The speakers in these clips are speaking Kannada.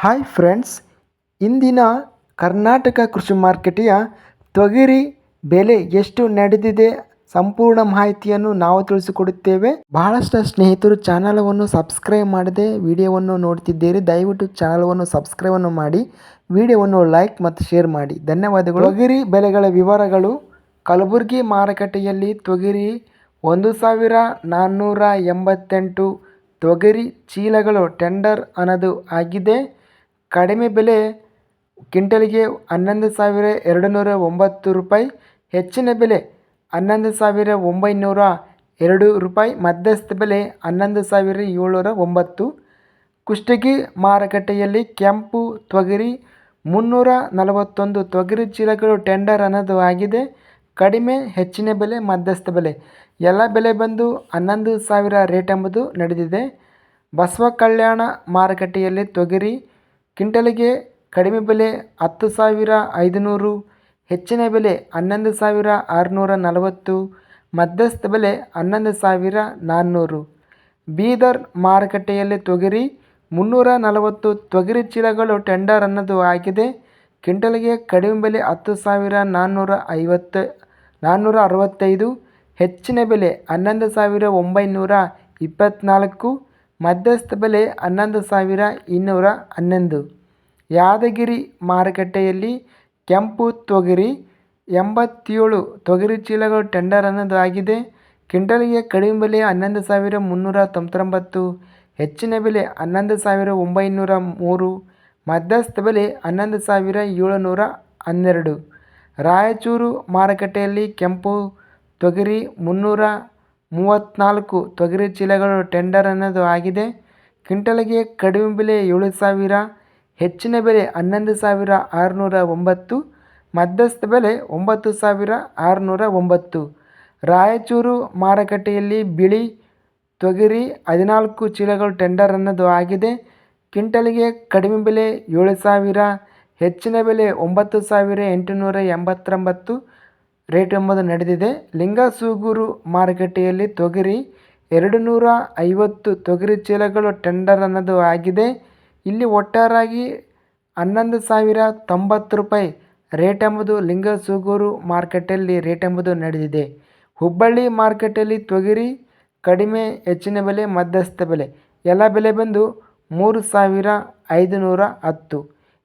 ಹಾಯ್ ಫ್ರೆಂಡ್ಸ್ ಇಂದಿನ ಕರ್ನಾಟಕ ಕೃಷಿ ಮಾರ್ಕೆಟಿಯ ತೊಗರಿ ಬೆಲೆ ಎಷ್ಟು ನಡೆದಿದೆ ಸಂಪೂರ್ಣ ಮಾಹಿತಿಯನ್ನು ನಾವು ತಿಳಿಸಿಕೊಡುತ್ತೇವೆ. ಬಹಳಷ್ಟು ಸ್ನೇಹಿತರು ಚಾನಲವನ್ನು ಸಬ್ಸ್ಕ್ರೈಬ್ ಮಾಡದೆ ವಿಡಿಯೋವನ್ನು ನೋಡ್ತಿದ್ದೀರಿ. ದಯವಿಟ್ಟು ಚಾನಲವನ್ನು ಸಬ್ಸ್ಕ್ರೈಬನ್ನು ಮಾಡಿ, ವಿಡಿಯೋವನ್ನು ಲೈಕ್ ಮತ್ತು ಶೇರ್ ಮಾಡಿ. ಧನ್ಯವಾದಗಳು. ತೊಗರಿ ಬೆಲೆಗಳ ವಿವರಗಳು ಕಲಬುರಗಿ ಮಾರುಕಟ್ಟೆಯಲ್ಲಿ ತೊಗರಿ ಒಂದು ಸಾವಿರ ನಾನ್ನೂರ ಎಂಬತ್ತೆಂಟು ತೊಗರಿ ಚೀಲಗಳು ಟೆಂಡರ್ ಅನ್ನೋದು ಆಗಿದೆ. ಕಡಿಮೆ ಬೆಲೆ ಕ್ವಿಂಟಲ್ಗೆ ಹನ್ನೊಂದು ಸಾವಿರ ಎರಡು ನೂರ ಒಂಬತ್ತು ರೂಪಾಯಿ, ಹೆಚ್ಚಿನ ಬೆಲೆ ಹನ್ನೊಂದು ಸಾವಿರ ಒಂಬೈನೂರ ಎರಡು ರೂಪಾಯಿ, ಮಧ್ಯಸ್ಥ ಬೆಲೆ ಹನ್ನೊಂದು ಸಾವಿರ ಏಳ್ನೂರ ಒಂಬತ್ತು. ಕುಷ್ಟಗಿ ಮಾರುಕಟ್ಟೆಯಲ್ಲಿ ಕೆಂಪು ತೊಗರಿ, ಮುನ್ನೂರ ನಲವತ್ತೊಂದು ತೊಗರಿ ಚೀಲಗಳು ಟೆಂಡರ್ ಅನ್ನೋದು ಆಗಿದೆ. ಕಡಿಮೆ, ಹೆಚ್ಚಿನ ಬೆಲೆ, ಮಧ್ಯಸ್ಥ ಬೆಲೆ. ಎಲ್ಲ ಬೆಲೆ ಬಂದು ಹನ್ನೊಂದು ಸಾವಿರ ರೇಟ್ ಎಂಬುದು ನಡೆದಿದೆ. ಬಸವ ಕಲ್ಯಾಣ ಮಾರುಕಟ್ಟೆಯಲ್ಲಿ ತೊಗರಿ ಕ್ವಿಂಟಲಿಗೆ ಕಡಿಮೆ ಬೆಲೆ ಹತ್ತು ಸಾವಿರ ಐದುನೂರು, ಹೆಚ್ಚಿನ ಬೆಲೆ ಹನ್ನೊಂದು ಸಾವಿರ ಆರುನೂರ ನಲವತ್ತು, ಮಧ್ಯಸ್ಥ ಬೆಲೆ ಹನ್ನೊಂದು ಸಾವಿರ ನಾನ್ನೂರು. ಬೀದರ್ ಮಾರುಕಟ್ಟೆಯಲ್ಲಿ ತೊಗರಿ ಮುನ್ನೂರ ನಲವತ್ತು ತೊಗರಿ ಚೀಲಗಳು ಟೆಂಡರ್ ಅನ್ನೋದು ಆಗಿದೆ. ಕ್ವಿಂಟಲ್ಗೆ ಕಡಿಮೆ ಬೆಲೆ ಹತ್ತು ಸಾವಿರ ನಾನ್ನೂರ ಐವತ್ತು, ನಾನ್ನೂರ ಅರವತ್ತೈದು, ಹೆಚ್ಚಿನ ಬೆಲೆ ಹನ್ನೊಂದು ಸಾವಿರ ಒಂಬೈನೂರ ಇಪ್ಪತ್ತ್ನಾಲ್ಕು ಮಧ್ಯಸ್ಥ ಬೆಲೆ ಹನ್ನೊಂದು ಸಾವಿರ ಇನ್ನೂರ ಹನ್ನೊಂದು. ಯಾದಗಿರಿ ಮಾರುಕಟ್ಟೆಯಲ್ಲಿ ಕೆಂಪು ತೊಗರಿ ಎಂಬತ್ತೇಳು ತೊಗರಿ ಚೀಲಗಳು ಟೆಂಡರ್ ಅನ್ನೋದು ಆಗಿದೆ ಕ್ವಿಂಟಲ್ಗೆ ಕಡಿಮೆ ಬೆಲೆ ಹನ್ನೊಂದು ಸಾವಿರ ಮುನ್ನೂರ ತೊಂಬತ್ತೊಂಬತ್ತು, ಹೆಚ್ಚಿನ ಬೆಲೆ ಹನ್ನೊಂದು ಸಾವಿರ ಒಂಬೈನೂರ ಮೂರು, ಮಧ್ಯಸ್ಥ ಬೆಲೆ ಹನ್ನೊಂದು ಸಾವಿರ ಏಳುನೂರ ಹನ್ನೆರಡು. ರಾಯಚೂರು ಮಾರುಕಟ್ಟೆಯಲ್ಲಿ ಕೆಂಪು ತೊಗರಿ ಮುನ್ನೂರ ಮೂವತ್ತ್ನಾಲ್ಕು ತೊಗರಿ ಚೀಲಗಳು ಟೆಂಡರ್ ಅನ್ನೋದು ಆಗಿದೆ. ಕ್ವಿಂಟಲ್ಗೆ ಕಡಿಮೆ ಬೆಲೆ ಏಳು ಸಾವಿರ, ಹೆಚ್ಚಿನ ಬೆಲೆ ಹನ್ನೊಂದು ಸಾವಿರ ಆರುನೂರ ಒಂಬತ್ತು, ಮಧ್ಯಸ್ಥ ಬೆಲೆ ಒಂಬತ್ತು ಸಾವಿರ ಆರುನೂರ ಒಂಬತ್ತು. ರಾಯಚೂರು ಮಾರುಕಟ್ಟೆಯಲ್ಲಿ ಬಿಳಿ ತೊಗರಿ ಹದಿನಾಲ್ಕು ಚೀಲಗಳು ಟೆಂಡರ್ ಅನ್ನೋದು ಆಗಿದೆ. ಕ್ವಿಂಟಲ್ಗೆ ಕಡಿಮೆ ಬೆಲೆ ಏಳು ಸಾವಿರ, ಹೆಚ್ಚಿನ ಬೆಲೆ ಒಂಬತ್ತು ಸಾವಿರ ಎಂಟುನೂರ ಎಂಬತ್ತೊಂಬತ್ತು ರೇಟ್ ಎಂಬುದು ನಡೆದಿದೆ. ಲಿಂಗಸೂಗೂರು ಮಾರುಕಟ್ಟೆಯಲ್ಲಿ ತೊಗರಿ ಎರಡು ನೂರ ಐವತ್ತು ತೊಗರಿ ಚೀಲಗಳು ಟೆಂಡರ್ ಅನ್ನೋದು ಆಗಿದೆ. ಇಲ್ಲಿ ಒಟ್ಟಾರಾಗಿ ಹನ್ನೊಂದು ಸಾವಿರ ತೊಂಬತ್ತು ರೂಪಾಯಿ ರೇಟ್ ಎಂಬುದು ಲಿಂಗಸೂಗೂರು ಮಾರುಕಟ್ಟೆಯಲ್ಲಿ ರೇಟ್ ಎಂಬುದು ನಡೆದಿದೆ. ಹುಬ್ಬಳ್ಳಿ ಮಾರುಕಟ್ಟೆಯಲ್ಲಿ ತೊಗರಿ ಕಡಿಮೆ, ಹೆಚ್ಚಿನ ಬೆಲೆ, ಮಧ್ಯಸ್ಥ ಬೆಲೆ. ಎಲ್ಲ ಬೆಲೆ ಬಂದು ಮೂರು ಸಾವಿರ ಐದುನೂರ ಹತ್ತು.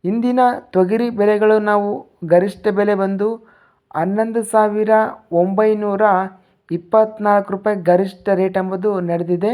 ಇಂದಿನ ತೊಗರಿ ಬೆಲೆಗಳು ನಾವು ಗರಿಷ್ಠ ಬೆಲೆ ಬಂದು ಹನ್ನೊಂದು ಸಾವಿರ ಒಂಬೈನೂರ ಇಪ್ಪತ್ತ್ನಾಲ್ಕು ರೂಪಾಯಿ ಗರಿಷ್ಠ ರೇಟ್ ಎಂಬುದು ನಡೆದಿದೆ.